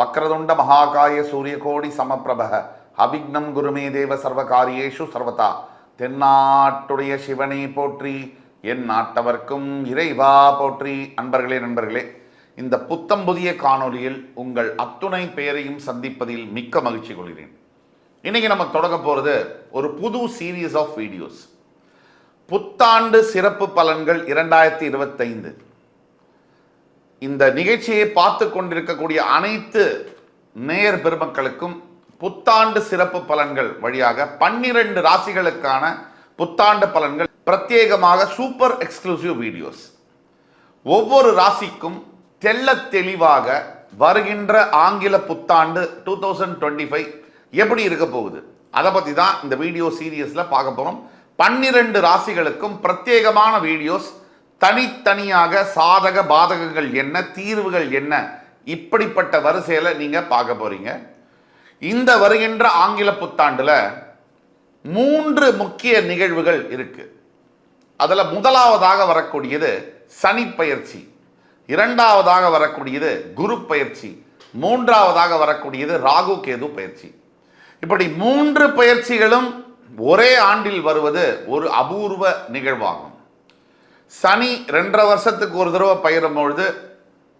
வக்ரதுண்ட மகாகாய சூரியகோடி சமப்பிரபக. அபிக்னம் குருமே தேவ சர்வகாரியேஷு சர்வதா. தென்னாட்டுடைய சிவனை போற்றி என் நாட்டவர்க்கும் இறைவா போற்றி. அன்பர்களே நண்பர்களே இந்த புத்தம் புதிய காணொளியில் உங்கள் அத்துணை பெயரையும் சந்திப்பதில் மிக்க மகிழ்ச்சி கொள்கிறேன். இன்னைக்கு நம்ம தொடங்க போகிறது ஒரு புது சீரீஸ் ஆஃப் வீடியோஸ் புத்தாண்டு சிறப்பு பலன்கள் இரண்டாயிரத்தி இருபத்தைந்து. இந்த நிகழ்ச்சியை பார்த்து கொண்டிருக்கக்கூடிய அனைத்து நேயர் பெருமக்களுக்கும் புத்தாண்டு சிறப்பு பலன்கள் வழியாக பன்னிரண்டு ராசிகளுக்கான புத்தாண்டு பலன்கள் பிரத்யேகமாக சூப்பர் எக்ஸ்க்ளூசிவ் வீடியோஸ். ஒவ்வொரு ராசிக்கும் தெல்ல தெளிவாக வருகின்ற ஆங்கில புத்தாண்டு டூ தௌசண்ட் டுவெண்ட்டி ஃபைவ் எப்படி இருக்க போகுது? அதை பற்றி தான் இந்த வீடியோ சீரியஸில் பார்க்க போகிறோம் பன்னிரண்டு ராசிகளுக்கும் பிரத்யேகமான வீடியோஸ் தனித்தனியாக சாதக பாதகங்கள் என்ன தீர்வுகள் என்ன இப்படிப்பட்ட வரிசையில் நீங்கள் பார்க்க போகிறீங்க இந்த வருகின்ற ஆங்கில புத்தாண்டில் மூன்று முக்கிய நிகழ்வுகள் இருக்குது அதில் முதலாவதாக வரக்கூடியது சனி பயிற்சி இரண்டாவதாக வரக்கூடியது குரு பயிற்சி மூன்றாவதாக வரக்கூடியது ராகு கேது பயிற்சி. இப்படி மூன்று பயிற்சிகளும் ஒரே ஆண்டில் வருவது ஒரு அபூர்வ நிகழ்வாகும். சனி ரெண்டரை வருஷத்துக்கு ஒரு தடவை பயிரும் பொழுது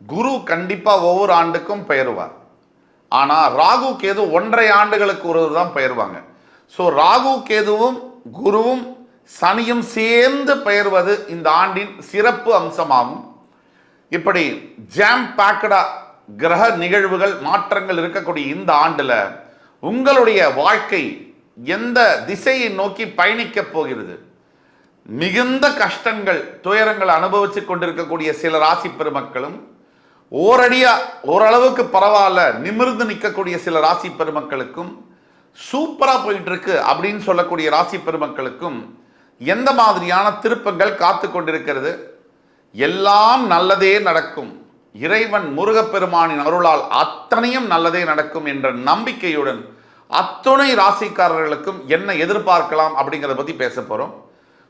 குரு கண்டிப்பாக ஒவ்வொரு ஆண்டுக்கும் பெயருவார் ஆனால் ராகு கேது ஒன்றரை ஆண்டுகளுக்கு ஒரு தான் பெயர்வாங்க. ஸோ ராகு கேதுவும் குருவும் சனியும் சேர்ந்து பெயர்வது இந்த ஆண்டின் சிறப்பு அம்சமாகும். இப்படி ஜாம் பேக்கடா கிரக நிகழ்வுகள் மாற்றங்கள் இருக்கக்கூடிய இந்த ஆண்டில் உங்களுடைய வாழ்க்கை எந்த திசையை நோக்கி பயணிக்கப் போகிறது? மிகுந்த கஷ்டங்கள் துயரங்கள் அனுபவித்து கொண்டிருக்கக்கூடிய சில ராசி பெருமக்களும் ஓரடியா ஓரளவுக்கு பரவாயில்ல நிமிர்ந்து நிற்கக்கூடிய சில ராசி பெருமக்களுக்கும் சூப்பரா போயிட்டு இருக்கு அப்படின்னு சொல்லக்கூடிய ராசி பெருமக்களுக்கும் எந்த மாதிரியான திருப்பங்கள் காத்து கொண்டிருக்கிறது? எல்லாம் நல்லதே நடக்கும். இறைவன் முருகப்பெருமானின் அருளால் அத்தனையும் நல்லதே நடக்கும் என்ற நம்பிக்கையுடன் அத்துணை ராசிக்காரர்களுக்கும் என்ன எதிர்பார்க்கலாம் அப்படிங்கிறத பத்தி பேச போறோம்.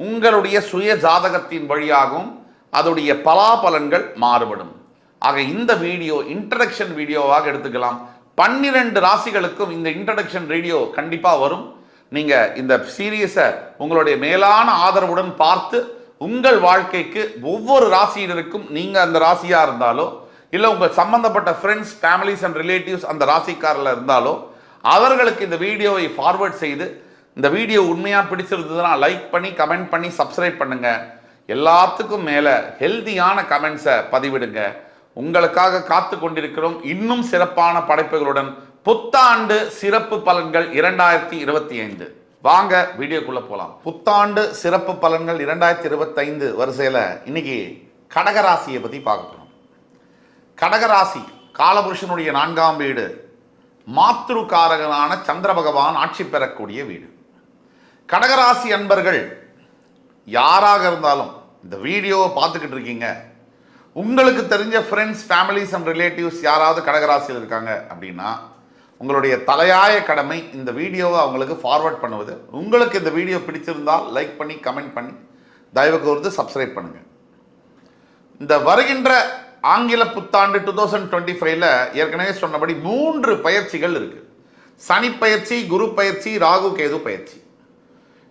உங்களுடைய சுய ஜாதகத்தின் வழியாகவும் அதோடைய பலாபலன்கள் மாறுபடும். ஆக இந்த வீடியோ இன்ட்ரடக்ஷன் வீடியோவாக எடுத்துக்கலாம். பன்னிரண்டு ராசிகளுக்கும் இந்த இன்ட்ரடக்ஷன் வீடியோ கண்டிப்பாக வரும். நீங்கள் இந்த சீரியஸை உங்களுடைய மேலான ஆதரவுடன் பார்த்து உங்கள் வாழ்க்கைக்கு ஒவ்வொரு ராசியினருக்கும் நீங்கள் அந்த ராசியாக இருந்தாலோ இல்லை உங்கள் சம்பந்தப்பட்ட ஃப்ரெண்ட்ஸ் ஃபேமிலிஸ் அண்ட் ரிலேட்டிவ்ஸ் அந்த ராசிக்காரில் இருந்தாலோ அவர்களுக்கு இந்த வீடியோவை ஃபார்வர்ட் செய்து இந்த வீடியோ உண்மையாக பிடிச்சிருந்ததுன்னா லைக் பண்ணி கமெண்ட் பண்ணி சப்ஸ்கிரைப் பண்ணுங்க. எல்லாத்துக்கும் மேலே ஹெல்தியான கமெண்ட்ஸை பதிவிடுங்க. உங்களுக்காக காத்து கொண்டிருக்கிறோம் இன்னும் சிறப்பான படைப்புகளுடன் புத்தாண்டு சிறப்பு பலன்கள் இரண்டாயிரத்தி இருபத்தி ஐந்து. வாங்க வீடியோக்குள்ளே போகலாம் புத்தாண்டு சிறப்பு பலன்கள் இரண்டாயிரத்தி இருபத்தைந்து வரிசையில் இன்னைக்கு கடகராசியை பற்றி பார்க்க போகிறோம் கடகராசி காலபுருஷனுடைய நான்காம் வீடு மாத்திருக்காரகனான சந்திர பகவான் ஆட்சி பெறக்கூடிய வீடு. கடகராசி அன்பர்கள் யாராக இருந்தாலும் இந்த வீடியோவை பார்த்துக்கிட்டு இருக்கீங்க. உங்களுக்கு தெரிஞ்ச ஃப்ரெண்ட்ஸ் ஃபேமிலிஸ் அண்ட் ரிலேட்டிவ்ஸ் யாராவது கடகராசியில் இருக்காங்க அப்படின்னா உங்களுடைய தலையாய கடமை இந்த வீடியோவை அவங்களுக்கு ஃபார்வர்ட் பண்ணுவது. உங்களுக்கு இந்த வீடியோ பிடிச்சிருந்தால் லைக் பண்ணி கமெண்ட் பண்ணி தயவு கூர்ந்து சப்ஸ்கிரைப் பண்ணுங்கள் இந்த வருகின்ற ஆங்கில புத்தாண்டு டூ தௌசண்ட் டுவெண்ட்டி ஃபைவ்ல ஏற்கனவே சொன்னபடி மூன்று பயிற்சிகள் இருக்கு. சனி பயிற்சி குரு பயிற்சி ராகு கேது பயிற்சி.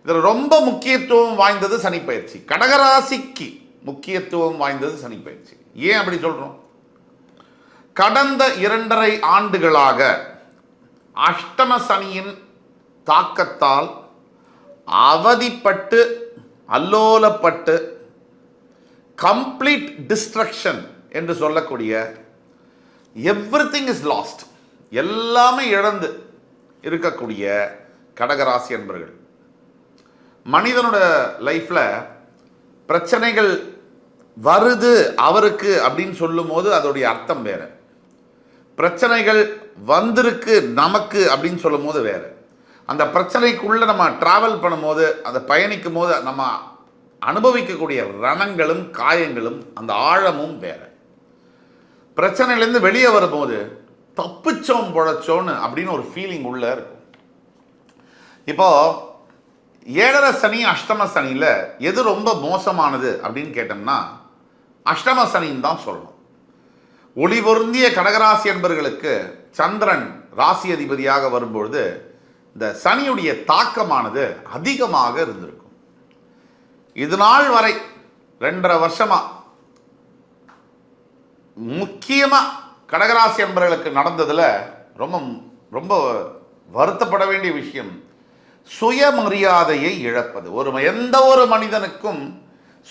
இதில் ரொம்ப முக்கியத்துவம் வாய்ந்தது சனிப்பயிற்சி கடகராசிக்கு முக்கியத்துவம் வாய்ந்தது சனிப்பயிற்சி ஏன் அப்படி சொல்றோம்? கடந்த இரண்டரை ஆண்டுகளாக அஷ்டம சனியின் தாக்கத்தால் அவதிப்பட்டு அல்லோலப்பட்டு கம்ப்ளீட் டிஸ்ட்ரக்ஷன் என்று சொல்லக்கூடிய எவ்ரி திங் இஸ் லாஸ்ட் எல்லாமே இழந்து இருக்கக்கூடிய கடகராசி என்பர்கள் மனிதனோட லைஃப்பில் பிரச்சனைகள் வருது அவருக்கு அப்படின்னு சொல்லும்போது அதோடைய அர்த்தம் வேறு. பிரச்சனைகள் வந்திருக்கு நமக்கு அப்படின்னு சொல்லும் போது வேற. அந்த பிரச்சனைக்குள்ளே நம்ம ட்ராவல் பண்ணும்போது அதை பயணிக்கும் போது நம்ம அனுபவிக்கக்கூடிய ரணங்களும் காயங்களும் அந்த ஆழமும் வேறு. பிரச்சனையிலேருந்து வெளியே வரும்போது தப்பிச்சோம் பொழைச்சோன்னு அப்படின்னு ஒரு ஃபீலிங் உள்ளே இருக்கும். இப்போது ஏழரை சனி அஷ்டம சனியில் எது ரொம்ப மோசமானது அப்படின்னு கேட்டோம்னா அஷ்டம சனின்னு தான் சொல்லணும். ஒளி பொருந்திய கடகராசி என்பர்களுக்கு சந்திரன் ராசி அதிபதியாக வரும்பொழுது இந்த சனியுடைய தாக்கமானது அதிகமாக இருந்திருக்கும். இது நாள் வரை ரெண்டரை வருஷமா முக்கியமாக கடகராசி என்பர்களுக்கு நடந்ததுல ரொம்ப ரொம்ப வருத்தப்பட வேண்டிய விஷயம் சுயமரியாதையை இழப்பது. ஒரு எந்த ஒரு மனிதனுக்கும்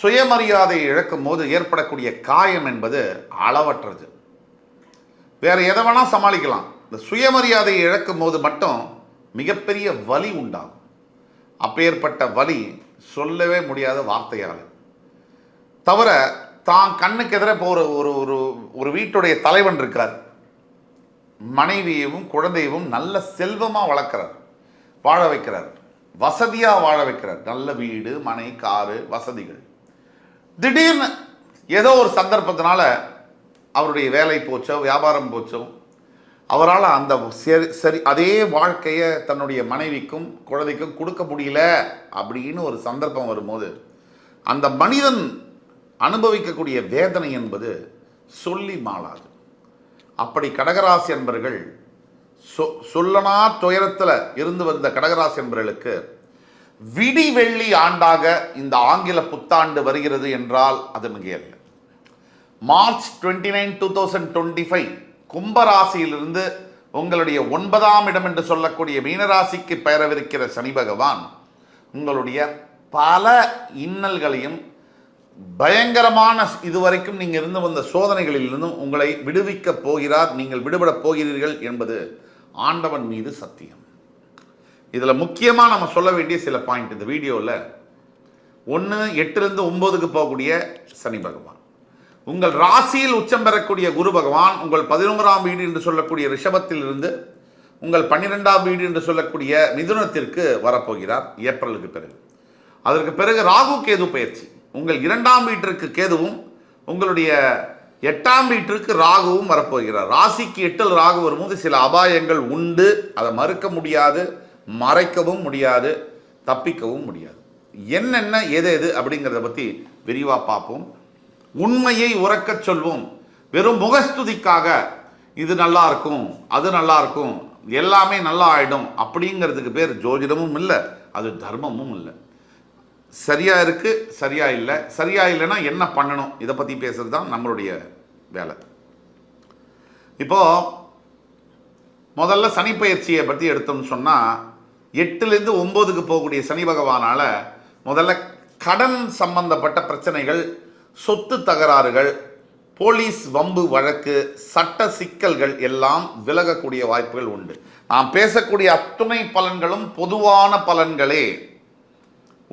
சுயமரியாதையை இழக்கும் போது ஏற்படக்கூடிய காயம் என்பது அளவற்றது. வேற எதை வேணால் சமாளிக்கலாம். இந்த சுயமரியாதையை இழக்கும் போது மட்டும் மிகப்பெரிய வலி உண்டாகும். அப்பேற்பட்ட வலி சொல்லவே முடியாத வார்த்தையால் தவிர தான் கண்ணுக்கு எதிர இப்போ ஒரு ஒரு ஒரு ஒரு வீட்டுடைய தலைவன் இருக்கார் மனைவியையும் குழந்தையவும் நல்ல செல்வமாக வளர்க்குறார். வாழ வைக்கிறார். வசதியாக வாழ வைக்கிறார். நல்ல வீடு மனை காரு வசதிகள். திடீர்னு ஏதோ ஒரு சந்தர்ப்பத்தினால அவருடைய வேலை போச்சோ வியாபாரம் போச்சோ அவரால் அந்த சரி சரி அதே வாழ்க்கையை தன்னுடைய மனைவிக்கும் குழந்தைக்கும் கொடுக்க முடியல அப்படின்னு ஒரு சந்தர்ப்பம் வரும்போது அந்த மனிதன் அனுபவிக்கக்கூடிய வேதனை என்பது சொல்லி மாளாது. அப்படி கடகராசி என்பர்கள் சொ சொல்லனா துயரத்தில் இருந்து வந்த கடகராசி என்பர்களுக்கு விடி வெள்ளி ஆண்டாக இந்த ஆங்கில புத்தாண்டு வருகிறது என்றால் அது மிகையல்ல. March twenty nine two thousand twenty five கும்பராசியிலிருந்து உங்களுடைய ஒன்பதாம் இடம் என்று சொல்லக்கூடிய மீனராசிக்கு பெயரவிருக்கிற சனி பகவான் உங்களுடைய பல இன்னல்களையும் பயங்கரமான இதுவரைக்கும் நீங்கள் இருந்து வந்த சோதனைகளிலிருந்தும் உங்களை விடுவிக்கப் போகிறார் நீங்கள் விடுபடப் போகிறீர்கள் என்பது ஆண்டவன் மீது சத்தியம். இதில் முக்கியமாக நம்ம சொல்ல வேண்டிய சில பாயிண்ட் இந்த வீடியோவில் ஒன்று எட்டுலேருந்து ஒம்போதுக்கு போகக்கூடிய சனி பகவான். உங்கள் ராசியில் உச்சம் பெறக்கூடிய குரு பகவான் உங்கள் பதினோராம் வீடு என்று சொல்லக்கூடிய ரிஷபத்திலிருந்து உங்கள் பன்னிரெண்டாம் வீடு என்று சொல்லக்கூடிய மிதுனத்திற்கு வரப்போகிறார் ஏப்ரலுக்கு பிறகு. அதற்கு பிறகு ராகு கேது பயிற்சி. உங்கள் இரண்டாம் வீட்டிற்கு கேதுவும் உங்களுடைய எட்டாம் வீட்டிற்கு ராகுவும் வரப்போகிறார். ராசிக்கு எட்டில் ராகு வரும்போது சில அபாயங்கள் உண்டு. அதை மறுக்க முடியாது மறைக்கவும் முடியாது தப்பிக்கவும் முடியாது. என்னென்ன எது எது அப்படிங்கிறத பற்றி விரிவாக பார்ப்போம். உண்மையை உறக்கச் சொல்வோம். வெறும் முகஸ்துதிக்காக இது நல்லா இருக்கும் அது நல்லா இருக்கும் எல்லாமே நல்லா ஆயிடும் அப்படிங்கிறதுக்கு பேர் ஜோதிடமும் இல்லை அது தர்மமும் இல்லை. சரியாக இருக்குது சரியாக இல்லை. சரியாக இல்லைன்னா என்ன பண்ணணும்? இதை பற்றி பேசுறது தான் நம்மளுடைய வேலை. இப்போது முதல்ல சனி பயிற்சியை பற்றி எடுத்தோம்னு சொன்னால் எட்டுலேருந்து ஒம்போதுக்கு போகக்கூடிய சனி பகவானால் முதல்ல கடன் சம்பந்தப்பட்ட பிரச்சனைகள் சொத்து தகராறுகள் போலீஸ் வம்பு வழக்கு சட்ட சிக்கல்கள் எல்லாம் விலகக்கூடிய வாய்ப்புகள் உண்டு. நாம் பேசக்கூடிய அத்துணை பலன்களும் பொதுவான பலன்களே.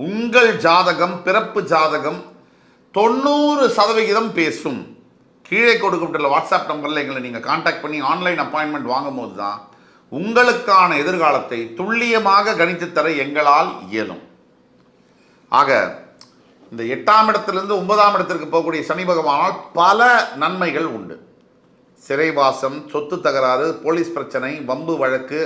உங்கள் ஜாதகம் பிறப்பு ஜாதகம் தொண்ணூறு சதவிகிதம் பேசும். கீழே கொடுக்கப்பட்டுள்ள வாட்ஸ்அப் நம்பரில் எங்களை நீங்கள் காண்டாக்ட் பண்ணி ஆன்லைன் அப்பாயின்மெண்ட் வாங்கும்போது தான் உங்களுக்கான எதிர்காலத்தை துல்லியமாக கணித்து தர எங்களால் இயலும். ஆக இந்த எட்டாம் இடத்திலிருந்து ஒன்பதாம் இடத்திற்கு போகக்கூடிய சனி பகவானால் பல நன்மைகள் உண்டு. சிறைவாசம் சொத்து தகராறு போலீஸ் பிரச்சனை வம்பு வழக்கு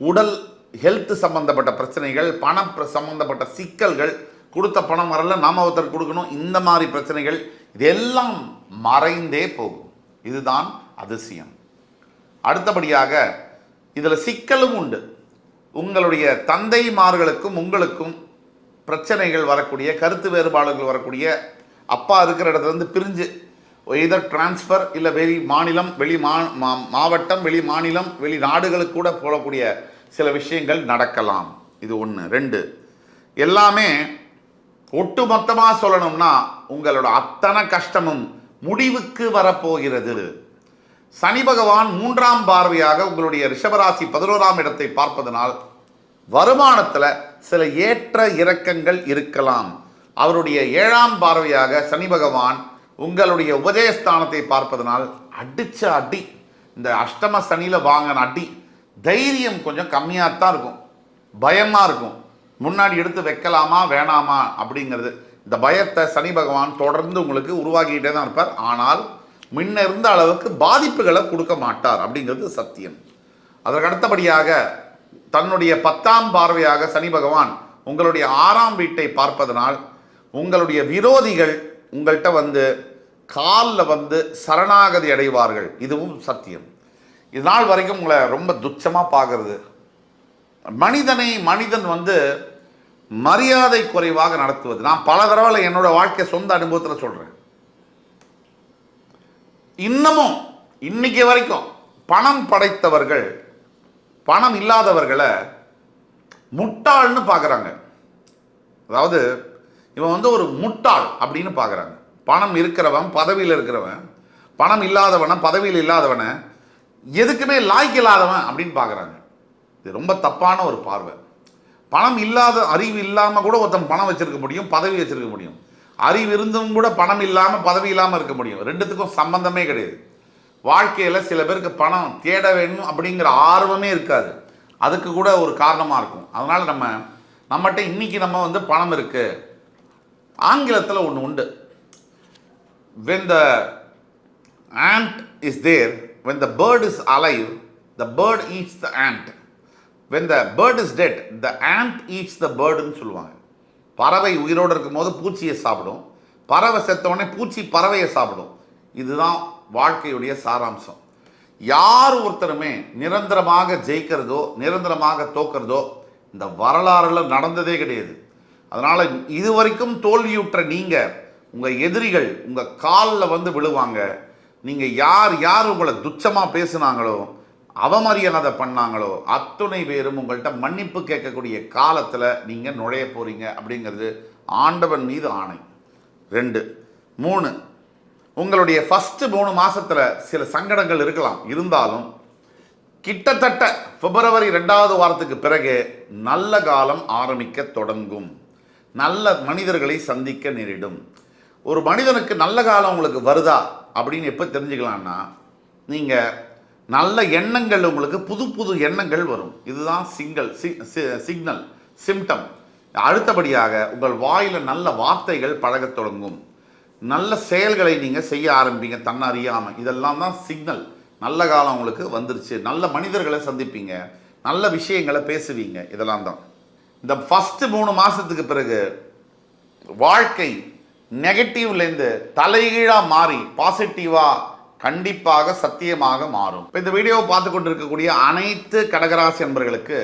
உடல் ஹெல்த் சம்மந்தப்பட்ட பிரச்சனைகள் பணம் சம்மந்தப்பட்ட சிக்கல்கள் கொடுத்த பணம் வரல நாம ஒருத்தர் கொடுக்கணும் இந்த மாதிரி பிரச்சனைகள் இதெல்லாம் மறைந்தே போகும். இதுதான் அதிசயம். அடுத்தபடியாக இதில் சிக்கலும் உண்டு. உங்களுடைய தந்தைமார்களுக்கும் உங்களுக்கும் பிரச்சனைகள் வரக்கூடிய கருத்து வேறுபாடுகள் வரக்கூடிய அப்பா இருக்கிற இடத்துல இருந்து பிரிஞ்சு இதர் டிரான்ஸ்ஃபர் இல்லை வெளி மாநிலம் வெளி மா மா- மாவட்டம் வெளி மாநிலம் வெளி நாடுகளுக்கு கூட போகக்கூடிய சில விஷயங்கள் நடக்கலாம். இது ஒன்று ரெண்டு எல்லாமே ஒட்டு மொத்தமாக சொல்லணும்னா உங்களோட அத்தனை கஷ்டமும் முடிவுக்கு வரப்போகிறது. சனி பகவான் மூன்றாம் பார்வையாக உங்களுடைய ரிஷபராசி பதினோராம் இடத்தை பார்ப்பதனால் வருமானத்தில் சில ஏற்ற இறக்கங்கள் இருக்கலாம். அவருடைய ஏழாம் பார்வையாக சனி பகவான் உங்களுடைய உபதயஸ்தானத்தை பார்ப்பதனால் அடிச்ச அடி இந்த அஷ்டம சனியில் வாங்கின அடி தைரியம் கொஞ்சம் கம்மியாக தான் இருக்கும். பயமாக இருக்கும். முன்னாடி எடுத்து வைக்கலாமா வேணாமா அப்படிங்கிறது. இந்த பயத்தை சனி பகவான் தொடர்ந்து உங்களுக்கு உருவாக்கிட்டே தான் இருப்பார். ஆனால் முன்ன இருந்த அளவுக்கு பாதிப்புகளை கொடுக்க மாட்டார் அப்படிங்கிறது சத்தியம். அதற்கு அடுத்தபடியாக தன்னுடைய பத்தாம் பார்வையாக சனி பகவான் உங்களுடைய ஆறாம் வீட்டை பார்ப்பதனால் உங்களுடைய விரோதிகள் உங்கள்கிட்ட வந்து காலில் வந்து சரணாகதி அடைவார்கள். இதுவும் சத்தியம். இது நாள் வரைக்கும் உங்களை ரொம்ப துச்சமாக பார்க்கறது. மனிதனை மனிதன் வந்து மரியாதை குறைவாக நடத்துவது. நான் பல தடவை என்னோட வாழ்க்கை சொந்த அனுபவத்தில் சொல்கிறேன் இன்னமும் இன்னைக்கு வரைக்கும் பணம் படைத்தவர்கள் பணம் இல்லாதவர்களை முட்டாள்னு பார்க்குறாங்க. அதாவது இவன் வந்து ஒரு முட்டாள் அப்படின்னு பார்க்குறாங்க. பணம் இருக்கிறவன் பதவியில் இருக்கிறவன் பணம் இல்லாதவனை பதவியில் இல்லாதவனை எதுக்குமே லாய்க்கு இல்லாதவன் அப்படின்னு பார்க்குறாங்க. இது ரொம்ப தப்பான ஒரு பார்வை. பணம் இல்லாத அறிவு இல்லாமல் கூட ஒருத்தன் பணம் வச்சிருக்க முடியும் பதவி வச்சிருக்க முடியும். அறிவு இருந்தும் கூட பணம் இல்லாமல் பதவி இல்லாமல் இருக்க முடியும். ரெண்டுத்துக்கும் சம்பந்தமே கிடையாது. வாழ்க்கையில் சில பேருக்கு பணம் தேட வேணும் அப்படிங்கிற ஆர்வமே இருக்காது. அதுக்கு கூட ஒரு காரணமாக இருக்கும். அதனால் நம்ம நம்மகிட்ட இன்னைக்கு நம்ம வந்து பணம் இருக்குது ஆங்கிலத்தில் ஒன்று உண்டு. When the ant is there when the bird is alive the bird eats the ant. When the bird is dead the ant eats the பேர்டுன்னு சொல்லுவாங்க. பறவை உயிரோடு இருக்கும்போது பூச்சியை சாப்பிடும். பறவை செத்த பூச்சி பறவையை சாப்பிடும். இதுதான் வாழ்க்கையுடைய சாராம்சம். யார் ஒருத்தருமே நிரந்தரமாக ஜெயிக்கிறதோ நிரந்தரமாக தோக்கிறதோ இந்த வரலாறுல நடந்ததே கிடையாது. அதனால் இதுவரைக்கும் தோல்வியுற்ற நீங்கள் உங்கள் எதிரிகள் உங்கள் காலில் வந்து விழுவாங்க. நீங்கள் யார் யார் உங்களை துச்சமாக பேசுனாங்களோ அவமரியாதை பண்ணாங்களோ அத்துணை பேரும் உங்கள்கிட்ட மன்னிப்பு கேட்கக்கூடிய காலத்தில் நீங்கள் நுழைய போகிறீங்க அப்படிங்கிறது ஆண்டவன் மீது ஆணை. ரெண்டு. மூணு. உங்களுடைய ஃபஸ்ட்டு மூணு மாதத்தில் சில சங்கடங்கள் இருக்கலாம். இருந்தாலும் கிட்டத்தட்ட பிப்ரவரி ரெண்டாவது வாரத்துக்கு பிறகு நல்ல காலம் ஆரம்பிக்க தொடங்கும். நல்ல மனிதர்களை சந்திக்க நேரிடும். ஒரு மனிதனுக்கு நல்ல காலம் உங்களுக்கு வருதா? அப்படின்னு எப்போ தெரிஞ்சுக்கலாம்னா நீங்கள் நல்ல எண்ணங்கள் உங்களுக்கு புது புது எண்ணங்கள் வரும். இதுதான் சிங்கல் சிக்னல் சிம்டம். அடுத்தபடியாக உங்கள் வாயில் நல்ல வார்த்தைகள் பழகத் தொடங்கும். நல்ல செயல்களை நீங்கள் செய்ய ஆரம்பிங்க தன்னை அறியாமல் இதெல்லாம் தான் சிக்னல். நல்ல காலம் உங்களுக்கு வந்துருச்சு. நல்ல மனிதர்களை சந்திப்பீங்க. நல்ல விஷயங்களை பேசுவீங்க. இதெல்லாம் தான். இந்த ஃபஸ்ட்டு மூணு மாதத்துக்கு பிறகு வாழ்க்கை நெகட்டிவ்லேருந்து தலைகீழாக மாறி பாசிட்டிவாக கண்டிப்பாக சத்தியமாக மாறும். இப்போ இந்த வீடியோவை பார்த்து கொண்டிருக்கக்கூடிய அனைத்து கடகராசி நண்பர்களுக்கு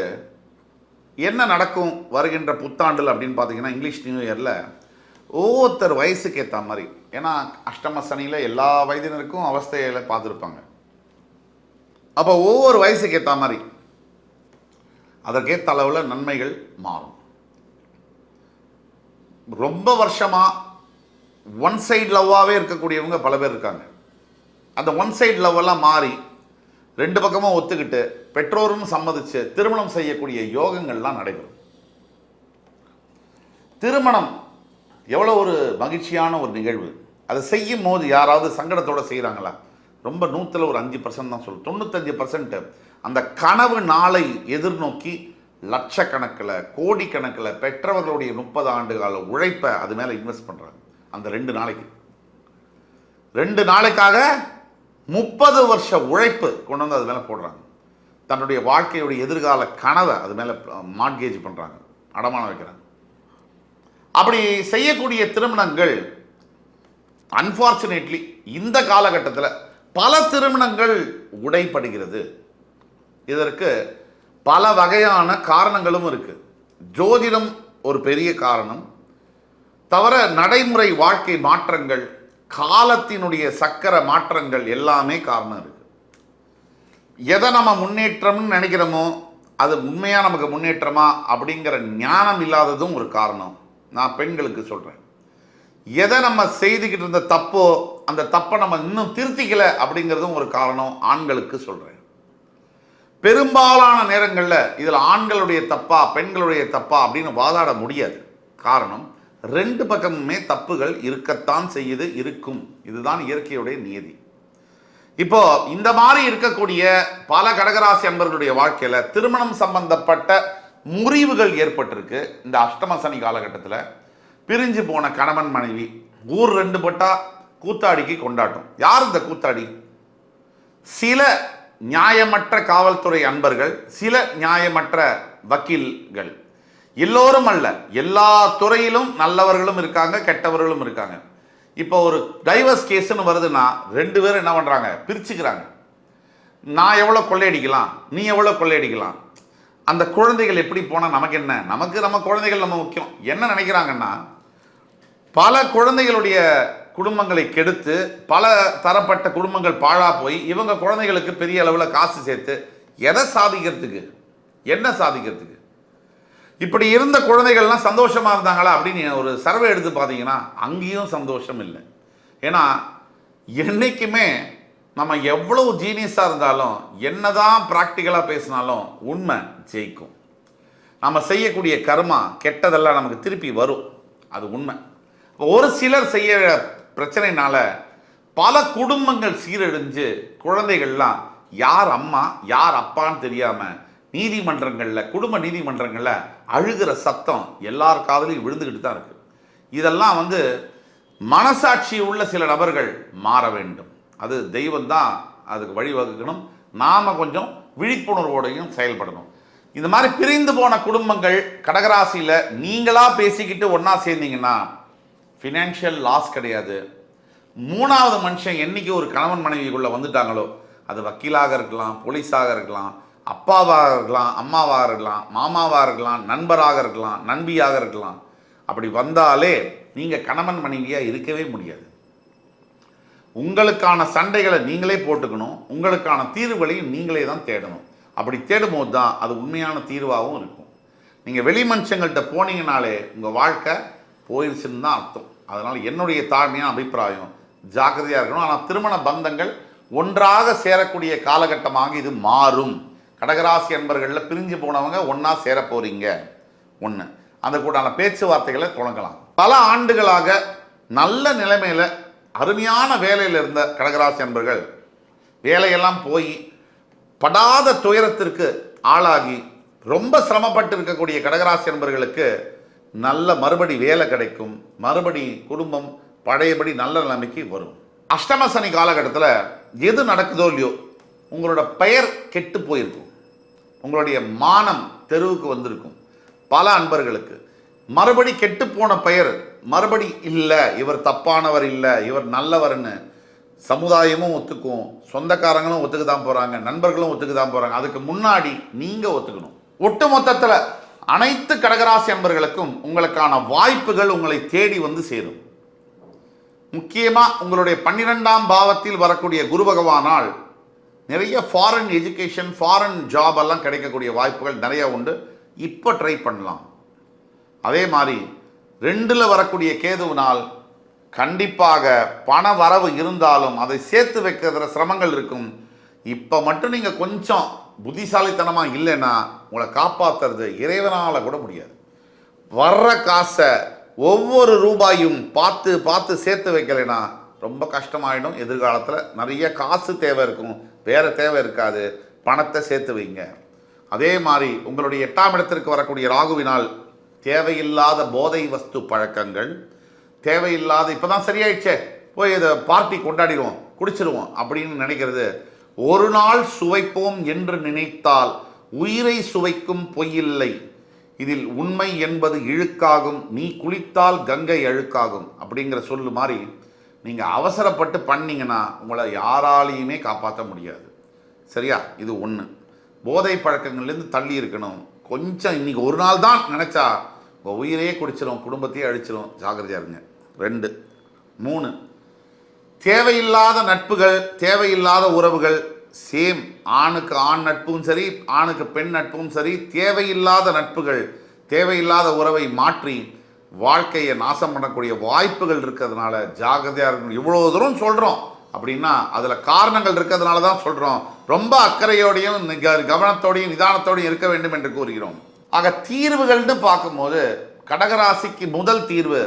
என்ன நடக்கும் வருகின்ற புத்தாண்டில் அப்படின்னு பார்த்தீங்கன்னா இங்கிலீஷ் நியூ இயரில் ஒவ்வொருத்தர் வயசுக்கு ஏற்ற மாதிரி. ஏன்னா அஷ்டம சனியில் எல்லா வயதினருக்கும் அவஸ்தையில் பார்த்துருப்பாங்க. அப்போ ஒவ்வொரு வயசுக்கு ஏற்ற மாதிரி அதற்கேற்ற அளவில் நன்மைகள் மாறும். ரொம்ப வருஷமாக ஒன் சைடு லவ்வாகவே இருக்கக்கூடியவங்க பல பேர் இருக்காங்க. அந்த ஒன் சைடு லவ் எல்லாம் மாறி ரெண்டு பக்கமும் ஒத்துக்கிட்டு பெற்றோரும் சம்மதித்து திருமணம் செய்யக்கூடிய யோகங்கள்லாம் நடைபெறும். திருமணம் எவ்வளோ ஒரு மகிழ்ச்சியான ஒரு நிகழ்வு. அதை செய்யும் போது யாராவது சங்கடத்தோடு செய்கிறாங்களா ரொம்ப நூற்றில் ஒரு அஞ்சு பர்சன்ட் தான் சொல்லும். தொண்ணூத்தஞ்சு பர்சன்ட்டு அந்த கனவு நாளை எதிர்நோக்கி லட்சக்கணக்கில் கோடிக்கணக்கில் பெற்றவர்களுடைய முப்பது ஆண்டு கால உழைப்பை அது மேலே இன்வெஸ்ட் பண்ணுறாங்க அந்த ரெண்டு நாளைக்கு. ரெண்டு நாளைக்காக முப்பது வருஷ உழைப்பு கொண்டு வந்து அது மேலே போடுறாங்க. தன்னுடைய வாழ்க்கையுடைய எதிர்கால கனவை அது மேலே மாட்கேஜ் பண்ணுறாங்க அடமானம் வைக்கிறாங்க. அப்படி செய்யக்கூடிய திருமணங்கள் அன்ஃபார்ச்சுனேட்லி இந்த காலகட்டத்தில் பல திருமணங்கள் உடைப்படுகிறது இதற்கு பல வகையான காரணங்களும் இருக்குது ஜோதிடம் ஒரு பெரிய காரணம். தவிர நடைமுறை வாழ்க்கை மாற்றங்கள் காலத்தினுடைய சக்கர மாற்றங்கள் எல்லாமே காரணம் இருக்குது எதை நம்ம முன்னேற்றம்னு நினைக்கிறோமோ அது உண்மையாக நமக்கு முன்னேற்றமா அப்படிங்கிற ஞானம் இல்லாததும் ஒரு காரணம். நான் பெண்களுக்கு சொல்கிறேன் எதை நம்ம செய்துக்கிட்டு இருந்த தப்போ அந்த தப்பை நம்ம இன்னும் திருத்திக்கலை அப்படிங்கிறதும் ஒரு காரணம் ஆண்களுக்கு சொல்கிறேன் பெரும்பாலான நேரங்களில் இதில் ஆண்களுடைய தப்பா பெண்களுடைய தப்பா அப்படின்னு வாதாட முடியாது. காரணம் ரெண்டு பக்கமுமே தப்புகள் இருக்கத்தான் செய்யுது இருக்கும். இதுதான் இயற்கையுடைய நியதி. இப்போ இந்த மாதிரி இருக்கக்கூடிய பல கடகராசி அன்பர்களுடைய வாழ்க்கையில திருமணம் சம்பந்தப்பட்ட முறிவுகள் ஏற்பட்டிருக்கு. இந்த அஷ்டம சனி காலகட்டத்தில் பிரிஞ்சு போன கணவன் மனைவி ஊர் ரெண்டு பட்டா கூத்தாடிக்கு கொண்டாட்டம். யார் இந்த கூத்தாடி? சில நியாயமற்ற காவல்துறை அன்பர்கள் சில நியாயமற்ற வக்கீல்கள். எல்லோரும் அல்ல. எல்லா துறையிலும் நல்லவர்களும் இருக்காங்க கெட்டவர்களும் இருக்காங்க. இப்போ ஒரு டைவர்ஸ் கேஸ்ன்னு வருதுன்னா ரெண்டு பேரும் என்ன பண்ணுறாங்க பிரிச்சுக்கிறாங்க. நான் எவ்வளோ கொள்ளையடிக்கலாம்? நீ எவ்வளோ கொள்ளையடிக்கலாம்? அந்த குழந்தைகள் எப்படி போனால் நமக்கு என்ன? நமக்கு நம்ம குழந்தைகள் நம்ம முக்கியம். என்ன நினைக்கிறாங்கன்னா பல குழந்தைகளுடைய குடும்பங்களை கெடுத்து பல தரப்பட்ட குடும்பங்கள் பாழா போய் இவங்க குழந்தைகளுக்கு பெரிய அளவில் காசு சேர்த்து எதை சாதிக்கிறதுக்கு? என்ன சாதிக்கிறதுக்கு? இப்படி இருந்த குழந்தைகள்லாம் சந்தோஷமாக இருந்தாங்களா அப்படின்னு ஒரு சர்வே எடுத்து பார்த்தீங்கன்னா அங்கேயும் சந்தோஷம் இல்லை. ஏன்னா என்னைக்குமே நம்ம எவ்வளவு ஜீனியஸாக இருந்தாலும் என்னதான் ப்ராக்டிக்கலாக பேசினாலும் உண்மை ஜெயிக்கும். நம்ம செய்யக்கூடிய கர்மா கெட்டதெல்லாம் நமக்கு திருப்பி வரும். அது உண்மை. ஒரு சிலர் செய்ய பிரச்சனைனால பல குடும்பங்கள் சீரழிஞ்சு குழந்தைகள்லாம் யார் அம்மா யார் அப்பான்னு தெரியாமல் நீதிமன்றங்களில் குடும்ப நீதிமன்றங்களில் அழுகிற சத்தம் எல்லார் காதலையும் விழுந்துக்கிட்டு தான் இருக்குது இதெல்லாம் வந்து மனசாட்சி உள்ள சில நபர்கள் மாற வேண்டும். அது தெய்வம் தான் அதுக்கு வழிவகுக்கணும். நாம் கொஞ்சம் விழிப்புணர்வோடையும் செயல்படணும். இந்த மாதிரி பிரிந்து போன குடும்பங்கள் கடகராசியில் நீங்களாக பேசிக்கிட்டு ஒன்றா சேர்ந்தீங்கன்னா ஃபினான்ஷியல் லாஸ் கிடையாது. மூணாவது மனுஷன் என்றைக்கு ஒரு கணவன் மனைவிக்குள்ளே வந்துட்டாங்களோ அது வக்கீலாக இருக்கலாம் போலீஸாக இருக்கலாம் அப்பாவாக இருக்கலாம் அம்மாவாக இருக்கலாம் மாமாவாக இருக்கலாம் நண்பராக இருக்கலாம் நண்பியாக இருக்கலாம். அப்படி வந்தாலே நீங்கள் கணவன் மனைவியாக இருக்கவே முடியாது. உங்களுக்கான சண்டைகளை நீங்களே போட்டுக்கணும் உங்களுக்கான தீர்வுகளையும் நீங்களே தான் தேடணும். அப்படி தேடும்போது தான் அது உண்மையான தீர்வாகவும் இருக்கும். நீங்கள் வெளி மனுஷங்கள்கிட்ட போனீங்கனாலே உங்கள் வாழ்க்கை போயிடுச்சுன்னு தான் அர்த்தம். அதனால் என்னுடைய தாழ்மையான அபிப்பிராயம் ஜாக்கிரதையாக இருக்கணும். ஆனால் திருமண பந்தங்கள் ஒன்றாக சேரக்கூடிய காலகட்டமாக இது மாறும். கடகராசி என்பர்களில் பிரிஞ்சு போனவங்க ஒன்றா சேர போகிறீங்க ஒன்று அந்த கூடான பேச்சுவார்த்தைகளை தொடங்கலாம். பல ஆண்டுகளாக நல்ல நிலைமையில் அருமையான வேலையில் இருந்த கடகராசி அன்பர்கள் வேலையெல்லாம் போய் படாத துயரத்திற்கு ஆளாகி ரொம்ப சிரமப்பட்டு இருக்கக்கூடிய கடகராசி அன்பர்களுக்கு நல்ல மறுபடி வேலை கிடைக்கும். மறுபடி குடும்பம் பழையபடி நல்ல நிலைமைக்கு வரும். அஷ்டம சனி காலகட்டத்தில் எது நடக்குதோ இல்லையோ உங்களோட பெயர் கெட்டு போயிருக்கும். உங்களுடைய மானம் தெருவுக்கு வந்திருக்கும். பல அன்பர்களுக்கு. மறுபடி கெட்டு போன பெயர் மறுபடி இல்லை இவர் தப்பானவர் இல்லை இவர் நல்லவர்னு சமுதாயமும் ஒத்துக்கும் சொந்தக்காரங்களும் ஒத்துக்கு தான் போகிறாங்க நண்பர்களும் ஒத்துக்கு தான் போகிறாங்க அதுக்கு முன்னாடி நீங்கள் ஒத்துக்கணும். ஒட்டு மொத்தத்தில் அனைத்து கடகராசி அன்பர்களுக்கும் உங்களுக்கான வாய்ப்புகள் உங்களை தேடி வந்து சேரும். முக்கியமாக உங்களுடைய பன்னிரெண்டாம் பாவத்தில் வரக்கூடிய குரு பகவானால் நிறைய ஃபாரின் எஜுகேஷன் ஃபாரின் ஜாப் எல்லாம் கிடைக்கக்கூடிய வாய்ப்புகள் நிறைய உண்டு. இப்போ ட்ரை பண்ணலாம். அதே மாதிரி ரெண்டில் வரக்கூடிய கேதுவினால் கண்டிப்பாக பண வரவு இருந்தாலும் அதை சேர்த்து வைக்கிறதுல சிரமங்கள் இருக்கும். இப்போ மட்டும் நீங்கள் கொஞ்சம் புத்திசாலித்தனமாக இல்லைன்னா உங்களை காப்பாற்றுறது இறைவனால் கூட முடியாது. வர்ற காசை ஒவ்வொரு ரூபாயும் பார்த்து பார்த்து சேர்த்து வைக்கலைன்னா ரொம்ப கஷ்டமாயிடும். எதிர்காலத்தில் நிறைய காசு தேவை இருக்கும். வேறு தேவை இருக்காது. பணத்தை சேர்த்து வைங்க. அதே மாதிரி உங்களுடைய எட்டாம் இடத்திற்கு வரக்கூடிய ராகுவினால் தேவையில்லாத போதை வஸ்து பழக்கங்கள் தேவையில்லாத இப்போ தான் சரியாயிடுச்சே போய் இதை பார்ட்டி கொண்டாடிடுவோம் குடிச்சிருவோம் அப்படின்னு நினைக்கிறது. ஒரு நாள் சுவைப்போம் என்று நினைத்தால் உயிரை சுவைக்கும் பொய்யில்லை. இதில் உண்மை என்பது இழுக்காகும். நீ குளித்தால் கங்கை அழுக்காகும். அப்படிங்கிற சொல்லு மாதிரி நீங்கள் அவசரப்பட்டு பண்ணீங்கன்னா உங்களை யாராலையுமே காப்பாற்ற முடியாது. சரியா? இது ஒன்று போதை பழக்கங்கள்லேருந்து தள்ளி இருக்கணும். கொஞ்சம் இன்னைக்கு ஒரு நாள் தான் நினச்சா உங்கள் உயிரையே குடிச்சிடும் குடும்பத்தையே அழிச்சிடும் ஜாகிரதையாக இருங்க. ரெண்டு. மூணு. தேவையில்லாத நட்புகள் தேவையில்லாத உறவுகள் சேம் ஆணுக்கு ஆண் நட்பும் சரி ஆணுக்கு பெண் நட்பும் சரி தேவையில்லாத நட்புகள் தேவையில்லாத உறவை மாற்றி வாழ்க்கையை நாசம் பண்ணக்கூடிய வாய்ப்புகள் இருக்கிறதுனால ஜாகிரதையாக இருக்கணும். இவ்வளோ தூரம் சொல்கிறோம் அப்படின்னா அதில் காரணங்கள் இருக்கிறதுனால தான் சொல்கிறோம் ரொம்ப அக்கறையோடையும் கவனத்தோடையும் நிதானத்தோடையும் இருக்க வேண்டும் என்று கூறுகிறோம். ஆக தீர்வுகள்னு பார்க்கும்போது கடகராசிக்கு முதல் தீர்வு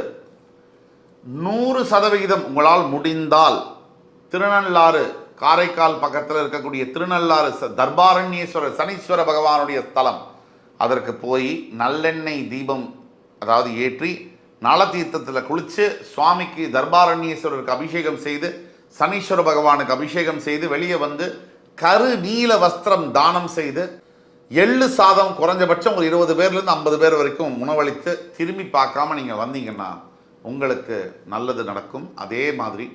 நூறு சதவிகிதம் உங்களால் முடிந்தால் திருநள்ளாறு காரைக்கால் பக்கத்தில் இருக்கக்கூடிய திருநள்ளாறு ச- தர்பாரண்யேஸ்வரர் சனீஸ்வர பகவானுடைய ஸ்தலம் அதற்கு போய் நல்லெண்ணெய் தீபம் அதாவது ஏற்றி நலதீர்த்தத்தில் குளித்து சுவாமிக்கு தர்பாரண்யேஸ்வரருக்கு அபிஷேகம் செய்து சனீஸ்வர பகவானுக்கு அபிஷேகம் செய்து வெளியே வந்து கரு நீல வஸ்திரம் தானம் செய்து எள்ளு சாதம் குறைஞ்சபட்சம் ஒரு இருபது பேர்லேருந்து ஐம்பது பேர் வரைக்கும் உணவளித்து திரும்பி பார்க்காம நீங்கள் வந்தீங்கன்னா உங்களுக்கு நல்லது நடக்கும். அதே மாதிரி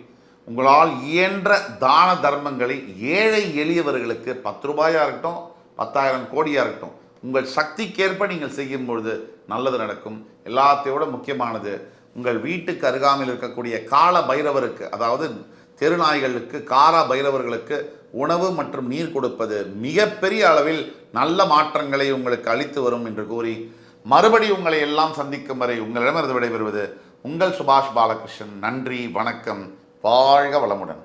உங்களால் இயன்ற தான தர்மங்களை ஏழை எளியவர்களுக்கு பத்து ரூபாயாக இருக்கட்டும் பத்தாயிரம் கோடியாக இருக்கட்டும் உங்கள் சக்திக்கேற்ப நீங்கள் செய்யும் பொழுது நல்லது நடக்கும். எல்லாத்தையோட முக்கியமானது உங்கள் வீட்டுக்கு அருகாமையில் இருக்கக்கூடிய கால பைரவருக்கு அதாவது தெருநாய்களுக்கு காரா பைரவர்களுக்கு உணவு மற்றும் நீர் கொடுப்பது மிகப்பெரிய அளவில் நல்ல மாற்றங்களை உங்களுக்கு அளித்து வரும் என்று கூறி மறுபடி உங்களை எல்லாம் சந்திக்கும் வரை உங்களிடமிருந்து விடைபெறுவது உங்கள் சுபாஷ் பாலகிருஷ்ணன். நன்றி வணக்கம். வாழ்க வளமுடன்.